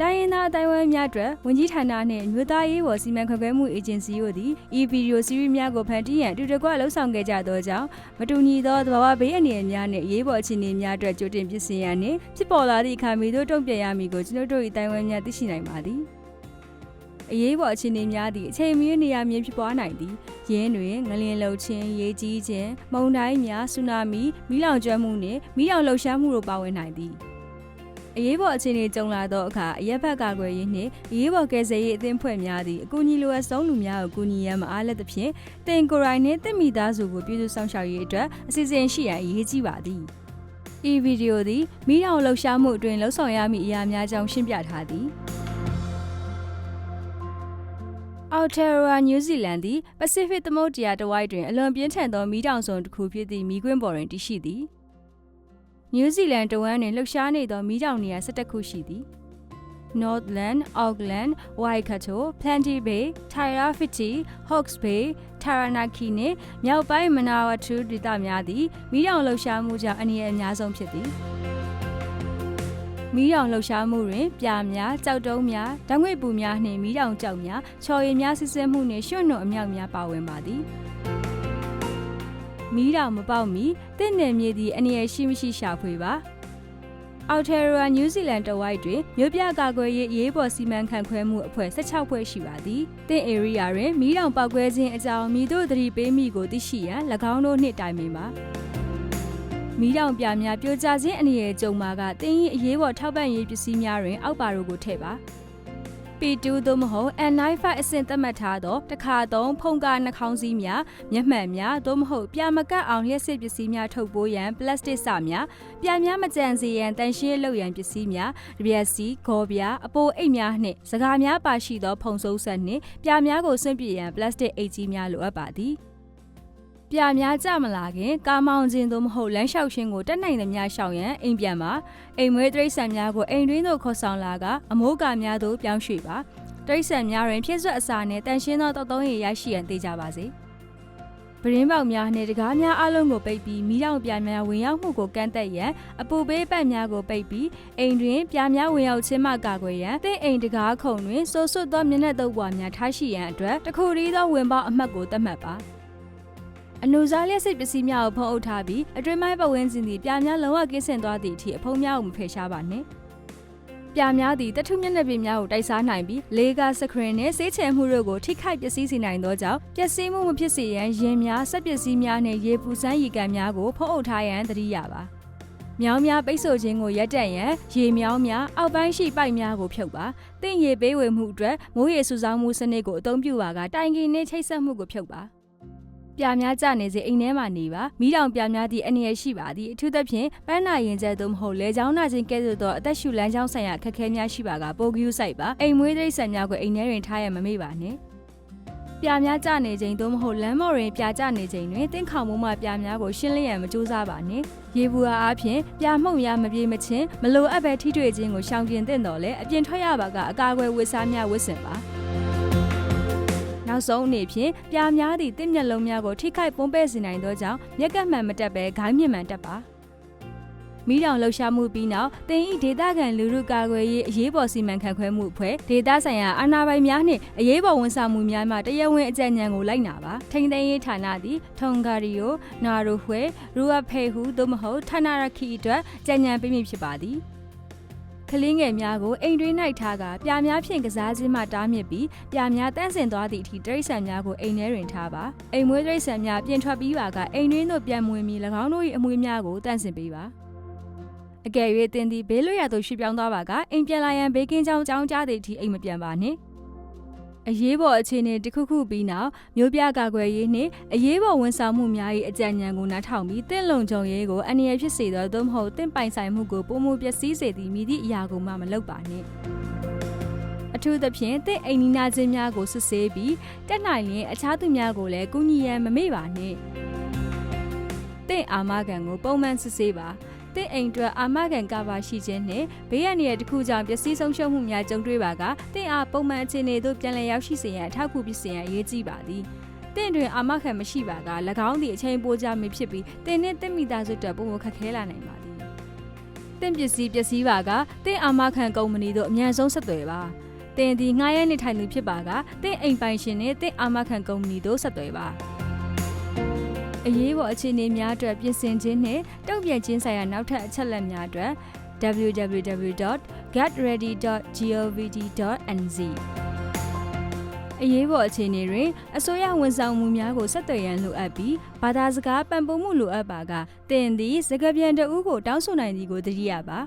တိုင်းရင်းသားအတိုင်းအဝိုင်းများအတွက်ဝန်ကြီးဌာနနှင့်အမျိုးသားရေးပေါ်စီမံခန့်ခွဲမှုအေဂျင်စီတို့သည်ဤဗီဒီယိုစီးရီးများကိုဖန်တီးရန်အတူတကွလှုပ်ဆောင်ခဲ့ကြသောကြောင့်မတူညီသောသဘာဝဘေးအန္တရာယ်များနှင့်အရေးပေါ်အခြေအနေများအတွက်ကြိုတင်ပြင်ဆင်ရန်နှင့်ဖြစ်ပေါ်လာသည့်အခါမီတို့တုံ့ပြန်ရမည်ကိုကျွန်ုပ်တို့၏တိုင်းဝိုင်းများသိရှိနိုင်ပါသည်အရေးပေါ်အခြေအနေများသည့်အချိန်မီနေရာမြင့်ဖြစ်ပွားနိုင်သည်ရင်းတွင်ငလျင်လှုပ်ခြင်းရေကြီးခြင်းမုန်တိုင်းများဆူနာမီမီးလောင်ကျွမ်းမှုနှင့်မီးလောင်လှုပ်ရှားမှုတို့ပါဝင်နိုင်သည် အရေးပေါ်အခြေအနေကြုံလာသောအခါအရက်ဘက်ကာကွယ်ရေးနှင့်အရေးပေါ်ကယ်ဆယ်ရေးအသင်းဖွဲ့များသည့်အကူအညီလိုအပ်ဆုံးလူများကိုကူညီရန်မအားလက်သဖြင့်တင်ကိုယ်ရိုင်းနှင့်တင့်မိသားစုကိုပြည်သူဆောင်ရှောက်ရေးအတွက်အစီအစဉ်ရှိရန်အရေးကြီးပါသည်။ဤဗီဒီယိုသည်မိတော်လှုပ်ရှားမှုအတွင်လှုပ်ဆောင်ရမည့်အရာများကြောင့်ရှင်းပြထားသည်။ Aotearoa New Zealand သည် Pacific သမုဒ္ဒရာတစ်ဝိုက်တွင်အလွန်ပြင်းထန်သောမီးတောင်စုံတစ်ခုဖြစ်သည့်မီးကွင်းပေါ်တွင်တည်ရှိသည်။ New Zealand တဝမ်းတွင်လှုပ်ရှားနေသောမီးတောင်နေရာ17ခုရှိသည်။ Northland, Auckland, Waikato, Plenty Bay, Tairafiti, Hawke's Bay, Taranaki နှင့်မြောက်ပိုင်း Manawatu ဒေသများသည်မီးတောင်လှုပ်ရှားမှုကြောင့်အနည်းအများဆုံးဖြစ်သည်။မီးတောင်လှုပ်ရှားမှုတွင်ပြာများ၊ကြောက်တုံးများ၊ဓာတ်ငွေ့ပူများနှင့်မီးတောင်ကြောက်များ၊ချော်ရည်များစစ်ဆင်းမှုနှင့်ရွှွန့်နှုတ်အမြောက်များပါဝင်ပါသည်။ မီးတောင်မပေါက်မီတင့်နယ်မြေသည့်အနေရရှိမရှိရှာဖွေပါ။ Aotearoa New Zealand တဝိုက်တွင်မြို့ပြကာကွယ်ရေးအရေးပေါ်စီမံခန့်ခွဲမှုအဖွဲ့16ဖွဲ့ရှိပါသည်။တင့် area တွင်မီးတောင်ပောက်ကွဲခြင်းအကြောင်းမည်သို့သတိပေးမိကိုသိရှိရန်၎င်းတို့နှင့်တိုင်ပင်ပါ။မီးတောင်ပြများပြိုကျခြင်းအနေနဲ့ကြုံမှာကတင်းရင်အရေးပေါ်ထောက်ပံ့ရေးပစ္စည်းများတွင်အောက်ပါတို့ကိုထည့်ပါ P2 သို့မဟုတ် N95 အဆင့်သတ်မှတ်ထားသောတစ်ခါသုံးဖုံကားနှာခေါင်းစည်းများမျက်မှန်များသို့မဟုတ်ပြမကတ်အောင်လျှက်စစ်ပစ္စည်းများထုတ်ပိုးရန်ပလတ်စတစ်စများပြများမကြံစေရန်တန်ရှင်းလုပ်ရန်ပစ္စည်းများတပြက်စီဂေါ်ပြာအပိုအိတ်များနှင့်စကားများပါရှိသောဖုံစိုးဆက်နှင့်ပြများကိုဆွန့်ပစ်ရန်ပလတ်စတစ်အိတ်ကြီးများလိုအပ်ပါသည် ပြများကြမလာခင်ကားမောင်းခြင်းသို့မဟုတ်လမ်းလျှောက်ခြင်းကိုတက်နိုင်သမျှရှောင်ရန်အိမ်ပြန်ပါအိမ်မွေးတိရစ္ဆာန်များကိုအိမ်တွင်းသို့ခေါ်ဆောင်လာကအမိုးကာများသို့ပြောင်းရွှေ့ပါတိရစ္ဆာန်များတွင်ဖြစ်ဆွက်အစာနှင့်တန်ရှင်းသောတောက်သုံးရည်ရရှိရန်သိကြပါစေပရင်းပေါက်များနှင့်တကားများအလုံးကိုပိတ်ပြီးမိတောင်ပြားများဝင်ရောက်မှုကိုကန့်သက်ရန်အပူပေးပတ်များကိုပိတ်ပြီးအိမ်တွင်ပြားများဝင်ရောက်ခြင်းမှကာကွယ်ရန်သင့်အိမ်တကားခုံတွင်စိုးစွတ်သောမျက်နှာတုပ်ပွားများထားရှိရန်အတွက်တစ်ခုတည်းသောဝင်ပေါက်အမှတ်ကိုသတ်မှတ်ပါ အနုစားလျက်စစ်ပစ္စည်းများကိုဖုံးအုပ်ထားပြီးအတွင်းပိုင်းပတ်ဝန်းကျင်သည်ပြားများလုံးဝကင်းစင်သွားသည့်အထိအဖုံးများကိုမဖယ်ရှားပါနှင့်ပြားများသည်တထုမျက်နှာပြင်များကိုတိုက်စားနိုင်ပြီးလေကာစခရင်နှင့်ဆေးချယ်မှုတို့ကိုထိခိုက်ပျက်စီးစေနိုင်သောကြောင့်ပျက်စီးမှုမဖြစ်စေရန်ရင်များဆက်ပစ္စည်းများနှင့်ရေပူစမ်းရေကန်များကိုဖုံးအုပ်ထားရန်သတိရပါမြောင်းများပိတ်ဆို့ခြင်းကိုရပ်တန့်ရန်ရေမြောင်းများအောက်ပိုင်းရှိပိုက်များကိုဖြုတ်ပါတင့်ရေပေးဝေမှုအတွက်မိုးရေစုဆောင်းမှုစနစ်ကိုအသုံးပြုပါကတိုင်ကီနှင့်ချိတ်ဆက်မှုကိုဖြုတ်ပါ ပြာများကြနေစေအိမ်ထဲမှာနေပါမိတောင်ပြာများသည့်အနေရရှိပါသည်အထူးသဖြင့်ပန်းနာရင်ကျဲသို့မဟုတ်လေချောင်းနာခြင်းကဲ့သို့သောအသက်ရှူလမ်းကြောင်းဆိုင်ရာခက်ခဲများရှိပါကပိုကယူဆိုင်ပါအိမ်မွေးတိရစ္ဆာန်များကိုအိမ်ထဲတွင်ထားရမမေ့ပါနှင့်ပြာများကြနေခြင်းသို့မဟုတ်လမ်းမော်တွင်ပြာကြနေခြင်းတွင်တင့်ခေါင်မှုမှပြာများကိုရှင်းလင်းရန်မကြိုးစားပါနှင့်ရေဘူးအားအပြင်ပြာမှုန်ရမပြေမချင်းမလိုအပ်ပဲထိတွေ့ခြင်းကိုရှောင်ကျဉ်သင့်တော်လဲအပြင်ထွက်ရပါကအကာအကွယ်ဝတ်စားများဝတ်ဆင်ပါ နောက်ဆုံးအနေဖြင့်ပြားများသည့်တင့်မျက်လုံးများကိုထိခိုက်ပွန်းပဲ့စေနိုင်သောကြောင့်မျက်ကပ်မှန်မတက်ဘဲဂိုင်းမြင့်မှန်တက်ပါမိတောင်လှုပ်ရှားမှုပြီးနောက်တင်ဤဒေတာကန်လူလူကာကွယ်ရေးအရေးပေါ်စီမံခန့်ခွဲမှုအဖွဲ့ဒေတာဆိုင်ရာအာဏာပိုင်များနှင့်အရေးပေါ်ဝန်ဆောင်မှုများမှတရားဝင်အကြံဉာဏ်ကိုလိုက်နာပါထိန်းသိမ်းရေးဌာနသည်ထုံဂါရီယိုနာရိုဖွေရူအဖေဟူသို့မဟုတ်ဌာနရခီအတွက်ကြံဉာဏ်ပေးမည်ဖြစ်ပါသည်က လေးငယ်များကိုအိမ်တွင်း၌ထားကပြာများဖြင့်ကစားခြင်းမှတားမြစ်ပြီးပြာများတန့်စင်သွားသည့်အထိတိရစ္ဆာန်များကိုအိမ်ထဲတွင်ထားပါအိမ်မွေးတိရစ္ဆာန်များပြင်ထွက်ပြီးပါကအိမ်တွင်းသို့ပြန်မွေမီ၎င်းတို့၏အမွေများကိုတန့်စင်ပေးပါအကယ်၍တင်သည်ဘေးလွတ်ရာသို့ရွှေ့ပြောင်းသွားပါကအိမ်ပြန်လာရန်ဘေးကင်းကြောင်းကြောင်းကြားသည့်အထိအိမ်မပြန်ပါနှင့် အရေးပေါ်အခြေအနေတစ်ခုခုပြီးနောက်မျိုးပြကာကွယ်ရေးနှင့်အရေးပေါ်ဝန်ဆောင်မှုများ၏အကြံဉာဏ်ကိုနားထောင်ပြီးတင့်လုံခြုံရေးကိုအန္တရာယ်ဖြစ်စေသောသို့မဟုတ်တင့်ပိုင်ဆိုင်မှုကိုပုံမှုပျက်စီးစေသည့်မိသည့်အရာကိုမှမလုပ်ပါနှင့်အထူးသဖြင့်တင့်အိမ်နီးနားချင်းများကိုစစ်ဆေးပြီးတက်နိုင်ရင်အခြားသူများကိုလည်းကူညီရန်မမေ့ပါနှင့်တင့်အာမခံကိုပုံမှန်စစ်ဆေးပါ တင့်အိမ်အတွက်အာမခံကပါရှိခြင်းနှင့်ဘေးရန်ရတစ်ခုကြောင့်ပျက်စီးဆုံးရှုံးမှုများကြုံတွေ့ပါကတင့်အားပုံမှန်အခြေအနေသို့ပြန်လည်ရောက်ရှိစေရန်အထောက်အကူဖြစ်စေရန်အရေးကြီးပါသည်တင့်တွင်အာမခံမရှိပါက၎င်းသည်အချိန်ပိုကြမည်ဖြစ်ပြီးတင်နှင့်တင့်မိသားစုအတွက်ပုံမခက်ခဲလာနိုင်ပါသည်တင့်ပစ္စည်းပျက်စီးပါကတင့်အာမခံကုမ္ပဏီတို့အမြန်ဆုံးဆက်သွယ်ပါတင်ဒီငှားရမ်းနေထိုင်သူဖြစ်ပါကတင့်အိမ်ပိုင်ရှင်နဲ့တင့်အာမခံကုမ္ပဏီတို့ဆက်သွယ်ပါ အရေးပေါ်အခြေအနေများအတွက်ပြင်ဆင်ခြင်းနဲ့တုံ့ပြန်ခြင်းဆိုင်ရာနောက်ထပ်အချက်အလက်များအတွက် www.getready.govt.nz အရေးပေါ်အခြေအနေတွင်အစိုးရဝန်ဆောင်မှုများကိုဆက်သွယ်ရန်လိုအပ်ပြီးဘာသာစကားပံ့ပိုးမှုလိုအပ်ပါကတင်သည်စကားပြန်တအူးကိုတောင်းဆိုနိုင်သည်ကိုသိရပါ